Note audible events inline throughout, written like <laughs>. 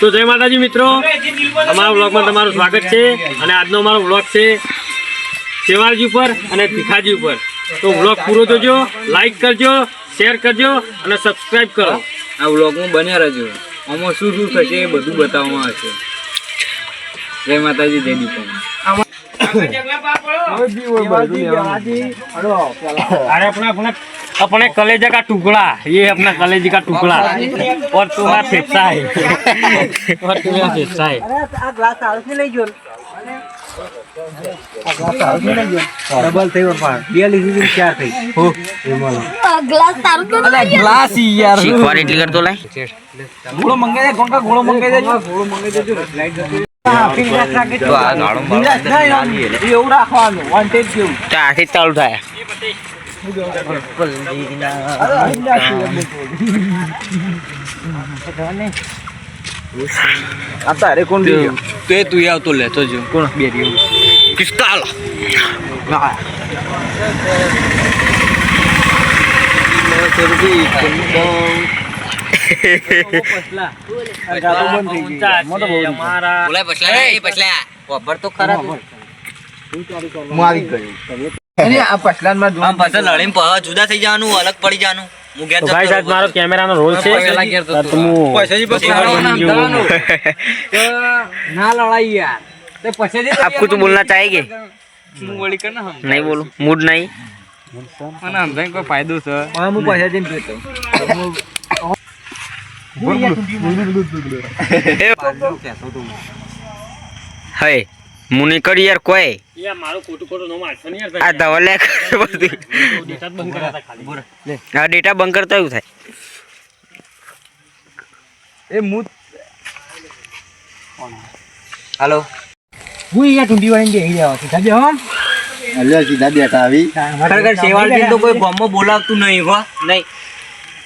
તો જય માતાજી મિત્રો. અમારા બ્લોગમાં તમારું સ્વાગત છે અને આજનો અમારો બ્લોગ છે શેવાળજી ઉપર અને ભીખાજી ઉપર. તો બ્લોગ પૂરો જોજો લાઈક કરજો શેર કરજો અને સબસ્ક્રાઈબ કરો. આ બ્લોગમાં બન્યા રહેજો. આમાં શું શું થશે એ બધું બતાવવામાં આવશે. જય માતાજી જય દીપા આપણા આપણા अपना अपने कलेजे का टुकड़ा ये अपना कलेजे का टुकड़ा और तुम्हारा फेफड़ा है और तुम्हारा फेफड़ा है ડબલ થઈ પણ બે લીધી ચાર થઈ ગ્લાસ તારું તો નહીં ગ્લાસ યાર શીખવાડ એટલી કરતો લાય ગોળો મંગાઈ દે કોણ કા ગોળો મંગાઈ દેજો ગોળો મંગાઈ દેજો લાઈટ જતી તો આ ગાળો એવું રાખવાનું વોન્ટેજ જેવું તો આથી જ ચાલુ થાય આ તારે કોણ તે તું આવતો લેતો જ કોણ બે કિસ્કા અરે આ પછલાનમાં આમ પાછળ લડીને પાછા જુદા થઈ જવાનું અલગ પડી જવાનું હું ઘેર तो भाई साहब मारो कैमरा નો રોલ છે પેલા ઘેર તો તો હું પૈસાજી પછી ના લડાઈ યાર તે પછી आपको तो बोलना चाहिए હું વળી કર ના नहीं बोलो मूड नहीं મને સમજાય કોઈ ફાયદો છે હા હું પૈસા જઈને પીતો है મુની કરી યાર કોઈ યાર મારું ખોટું ખોટું નો મારશો ને યાર આ દવા લે બધું. ડેટા બંધ કર્યા હતા ખાલી આ ડેટા બંધ કરતા એવું થાય. એ હું હાલો. હું અહીંયા ટુંડી વાળી બેહી રહ્યા છું. સાજે હમ અલ્યા સીધા બેઠા આવી. ખરેખર શેવાળજી તો કોઈ ગોમો બોલાવતું નહીં હો. નહીં.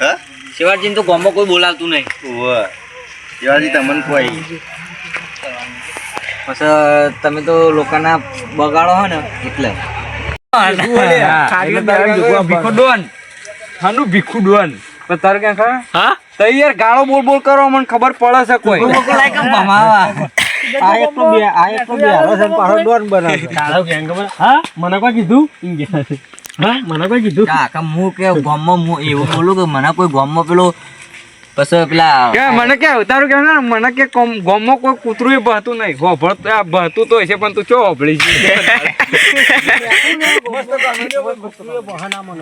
હા? શેવાળજી તો ગોમો કોઈ બોલાવતું નહીં. શિવાજી તમને કોઈ પછી તમે તો લોકોના બગાડો હો ને એટલે. હાનું ભીખું ડોન. તો તારે ક્યાં ખરા હા? તો યાર ગાળો બોલ બોલ કરો મને ખબર પડે છે કોઈ. આ બે આ એકલો બે હારો છે પાછો ડોન બનાવે. તારો કેમ હા? મને કોઈ કીધું? હા મને કોઈ કીધું? કાકા હું કે ગામમાં હું એવું બોલું કે મને કોઈ ગામમાં પેલો પછી પેલા કે મને કે તારું કે ને મને કે કોમ- ગામમાં કોઈ કૂતરું બહતું નહીં. ગોભળ તો આ બહતું તો છે પણ તું ચો ઓભળી છે?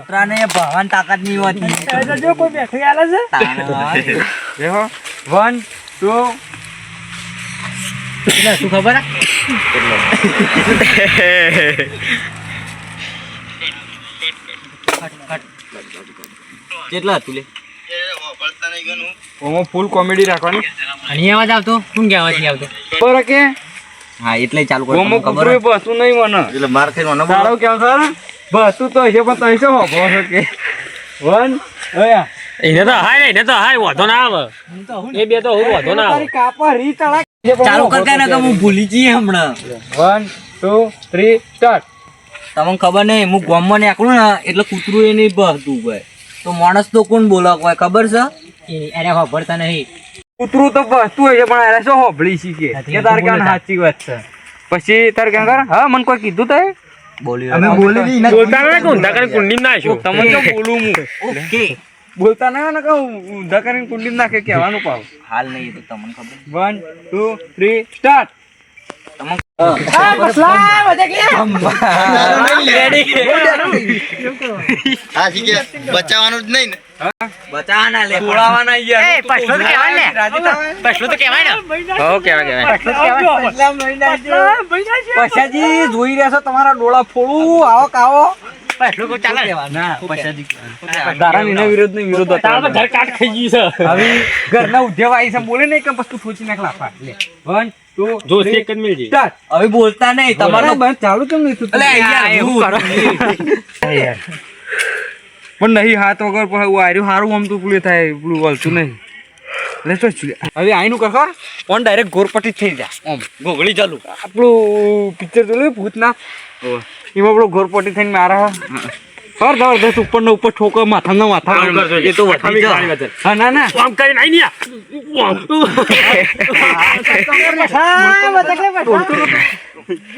ત્રણે ભવાની તાકાત નહીં હોતી. દેખો વન ટુ. શું ખબર કેટલા હતું લે? ઓમાં ફૂલ કોમેડી રાખવાની. અને અવાજ આવતો? શું કે અવાજ નહીં આવતો પર કે? હા એટલે ચાલુ કરો ઓમો ખબર બહતું નહીં મને. એટલે માર ખાઈને મને તારો કેમ સર બહતું તો છે પણ તઈ શું હોભળો છો કે? વન ઓયા. એને તો હાય ને એને તો હાય વાંધો ના આવે. એ બે તો હું વાંધો ના આવે. તારી કાપા રી તળા ચાલુ કરતા ને કે હું ભૂલી જઈએ હમણાં. One two three start. તમને ખબર નહીં હું ગોમમાં નીકળું ને એટલે કૂતરું એ નહીં બહતું હોય તો માણસ તો કોણ બોલાવ? હોય ખબર છે? એને ખબરતા નહીં. કૂતરું તો બસતું હોય છે પણ અરે શું હોભળી શીખે કે? તાર ક્યાં સાચી વાત છે? પછી તારે ક્યાં કર? હા મને કોઈ કીધું તે બોલી અમે બોલી બોલતા ના કોણ ઊંધા કુંડી ના છો તમને તો બોલું હું ઓકે. બોલતા ના ના કહું ઊંધા કરીને કુંડી નાખે કહેવાનું પાવ હાલ નહીં તો તમને ખબર. વન ટુ થ્રી સ્ટાર્ટ બચાવવાનું જ નહીં ને બચાવવા લે બોલાવાના યાર પછલો તો કહેવાય ને પછલો તો કહેવાય ને હો કેવા કેવા પછાજી જોઈ રહ્યા છો તમારા ડોળા ફોડું આવો કાવો ઘરના ઉદ્યોગ આવી છે બોલે નહીં કે વસ્તુ થોચી નાખ લાફા. લે. વન જો છે જ મિનિટ હવે બોલતા નહીં તમારો તમારો બંધ ચાલુ કેમ નહીં થતું? યાર, એવું કરો પણ નહીં હાથ વગર વાર્યું સારું આમ તું પેલું થાય પેલું વળતું નહીં. લે તો હવે આઈનું કર પણ ઓન ડાયરેક્ટ ગોરપટી થઈ જાય. આમ ગોગળી ચાલુ. આપણું પિક્ચર જોયું ભૂતના? એમાં પેલો ગોરપટી થઈને મારા સર જબરદસ્ત ઉપર ને ઉપર ઠોકો માથા ના માથા એ તો આમ વધી ખાલી વાત છે. હા ના ના. આમ કરીને આઈ ને યાર.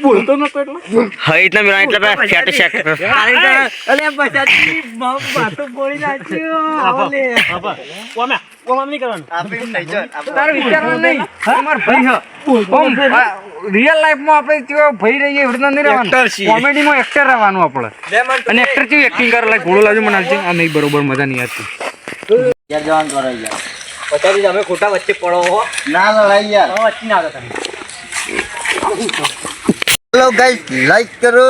બોલતો નતો એટલે. હા એટલા મેળા એટલે પેલા ફેટ શેક. બાપા, ઓમે, ઓમ નહીં કરવાનું. આપણે નહીં જો તારે વિચારવાનું નહીં. તમાર ભાઈ હ. રિયલ લાઈફમાં આપણે કેવો ભાઈ રહીએ એવી નહીં રહેવાનું. કોમેડી એક્ટર રહેવાનું આપણે. અને એક્ટર કેવી એક્ટિંગ કરે લાઈક ઘોડો લાવજો મને. આ નહીં બરોબર મજા નહીં આવતી યાર જવાન કરો યાર પછી તમે ખોટા વચ્ચે પડો હો. ના લડાઈ યાર વચ્ચે ના તમે. હેલો ગાઈસ લાઈક કરો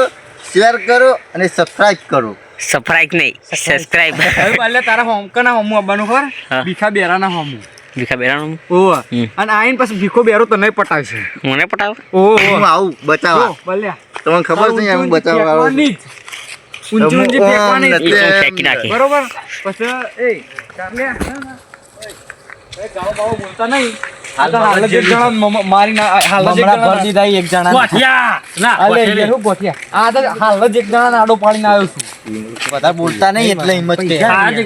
શેર કરો અને સબસ્ક્રાઇબ કરો. સફરાઈક નહીં. સબસ્ક્રાઇબ <laughs> એટલે તારા હોમ કના હોમું આવવાનું ખબર. ભીખા બેરાના હોમું. ભીખા બેરાનું? ઓ અને આઈન પછી ભીખો બેરો તો નહીં પટાવશે. મને પટાવ? ઓ હું આવું બચાવો બલ્યા તમને ખબર છે હું બચાવવા આવું ઊંચી ઊંચી ફેંકવાની ફેંકી નાખી. બરોબર? પછી એ કારલે એ ગાળો બાળો બોલતા નહીં. હાલ હાલ જ એક મારી ના એક જણા દીધા એક જણા ગોઠિયા. ના, અલે ગોઠિયા યાર હું ગોઠિયા આ તો હાલ જ એક જણા આડો પાડીને આવ્યો છું. બધા બોલતા નહીં એટલે હિંમત કે આદુ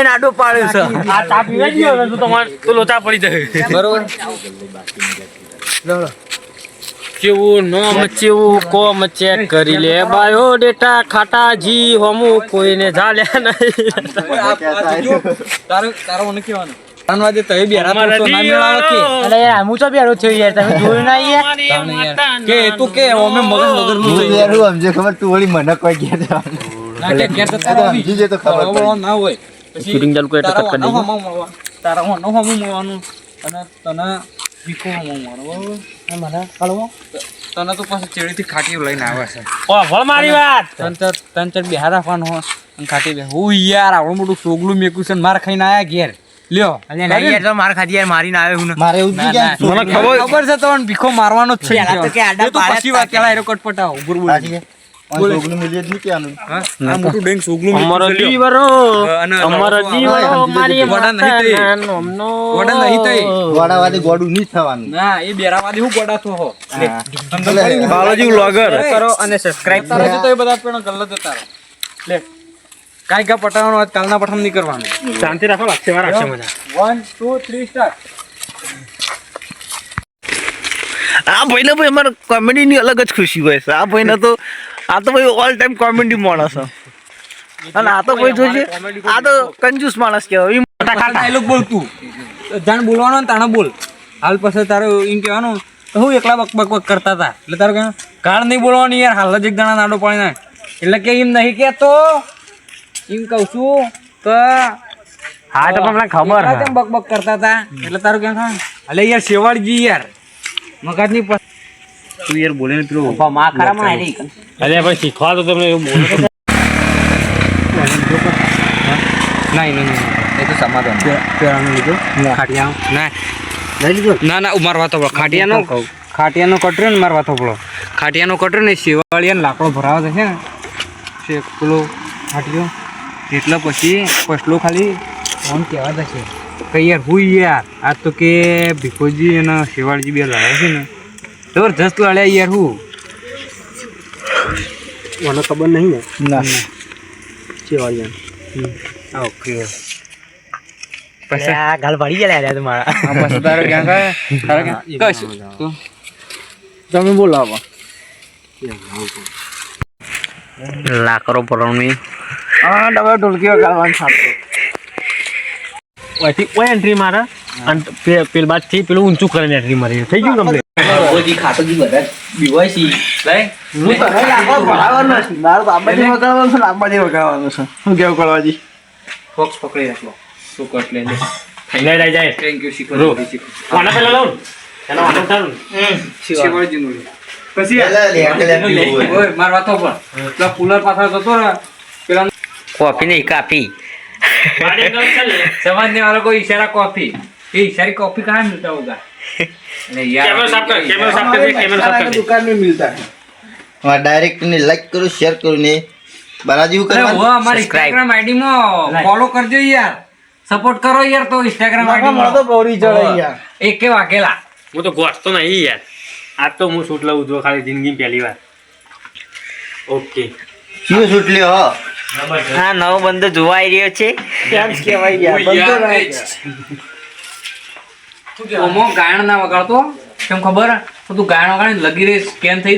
એને આડો પાડ્યો છે. આ પડી જાય. બરોબર. કેવું ન ચેવું કોમ ચેક કરી લે. બાયો ડેટા ખાટાજી હોમું કોઈને ઝાલ્યા નહીં. તારો તારો મને કહેવાનું. ત્રણ વાગે તય બેરા તો તો ના મેળાવે કે. અરે યાર હું તો બેરો થયો યાર? તમે જોયું ના યાર? કે તું કે મગજ વગરનું હું યાર હું સમજે ખબર તું વળી મને કોઈ કહે ના કે કે તો આ તો તો ખબર તારો ના હોય. શૂટિંગ ચાલુ કરે કટ કરી અને તને બરોબર? મને કળવો તને તો પાછું ચેડીથી ખાટી લઈને આવે છે. ઓ મારી વાત. તન ચાર તન ચાર બિહાર રાખવાનો અને ખાટી બે. હું યાર આવડું મોટું સોગલું મેકું છે ને માર ખાઈને આયા ઘેર. લ્યો. અલ્યા નહીં યાર તો માર ખાધી યાર મારીને આવ્યો હું મારે એવું. મને ખબર છે તમને ભીખો મારવાનો જ છે તો કે આડા એ પછી વાત એરો કટપટાવો બોલ. બોલ કાઈ કા પટાવવાનો આજ કાલના પઠાણ નહીં કરવાનું શાંતિ રાખો લાગશે વાર રાખશે મજા. વન ટુ થ્રી સ્ટાર્ટ આ ભાઈને ભાઈ અમારે કોમેડીની અલગ જ ખુશી હોય છે. આ ભાઈને તો આ તો ભાઈ ઓલ ટાઈમ કોમેડી માણસ અને આ તો ભાઈ જોજે આ તો કંજૂસ માણસ કહેવાય. ડાયલોગ બોલ તું. જાણ બોલવાનો ને તાણે બોલ. હાલ પછી તારે એમ કહેવાનું હું એકલા બક બક બક કરતા હતા. એટલે તારે કહેવાનું કાળ નહીં બોલવાની યાર હાલ જ એક દાણા નાડો પાણી નાખ. એટલે કે એમ નહીં કહેતો. એમ કહું છું તો હા તો મને ખબર બક બક કરતા હતા? એટલે તારું કેમ ખાવાનું અલે યાર શેવાળજી યાર. મગજની પ- તું યાર બોલે ને પેલો માં ખરામાં આવી અરે ભાઈ શીખવા તો તમને એવું બોલો ના નહીં. એ તો સમાધાન પેરાનું લીધું? ખાટિયા ના. ના ના મારવા તો ખાટિયાનો ખાટિયાનો કટરો ને મારવા થોપડો ખાટિયાનો કટરો ને શેવાળિયાનો લાકડો ભરાવા છે ને. છે પેલો ખાટિયો. એટલે પછી પસલો ખાલી આમ કહેવા છે કે યાર હું યાર. આ તો કે ભીખોજી અને શેવાળજી બે લડ્યા છે ને. જબરજસ્ત લડ્યા યાર હું. મને ખબર નહીં ને. ના. શેવાળિયા ઓકે પછી. આ ગાલ પડી ગયા યાર તમારા. પછી તારે ક્યાં ગયા? કશું. તો. તમે બોલાવો લાકડો પરવણી હા ડબલ ઢોલકીઓ ગાળવાનું સાચું ઓયથી ઓય એન્ટ્રી મારે. અને પેલ બાદથી પેલું ઊંચું કરીને એન્ટ્રી મારી. થઈ ગયું તમને? ઓજી બધા બીવાય છે. ફોક્સ પકડી રાખો શું કટ લઈ લે. લઈ લઈ જાય થેન્ક યુ શીખો રો. કોના પેલા લઉં એનો વાંધો ઉઠાડું ને. શિવાજીનું પછી પેલા લે, પેલા પીવું હોય. ઓય માર વાતો પણ પેલા કુલર પાછળ જતો ને પેલા કોફી નહીં કાપી. समझने वालों को इशारा कॉपी ये इशारे कॉपी कहाँ मिलता होगा दुकान में मिलता है हमारा डायरेक्ट ने लाइक करो शेयर करो ने बालाजी को वो हमारे इंस्टाग्राम आईडी में फॉलो कर दो यार સપોર્ટ કરો યાર તો ઇન્સ્ટાગ્રામ આઈડી તો ગૌરી ચડે યાર એકે વાકેલા હું તો ગોસતો નહીં યાર આજ તો હું શૂટ લઉં છું ખાલી જિંદગી પહેલી વાર ઓકે શું શૂટ લ્યો હો નવો બંદો જોવા આવી રહ્યો છે. ઓમો ગાયણ ના વગાડતો? કેમ ખબર? તો તું ગાયણ વગાડીને લગી રહી સ્કેન થઈ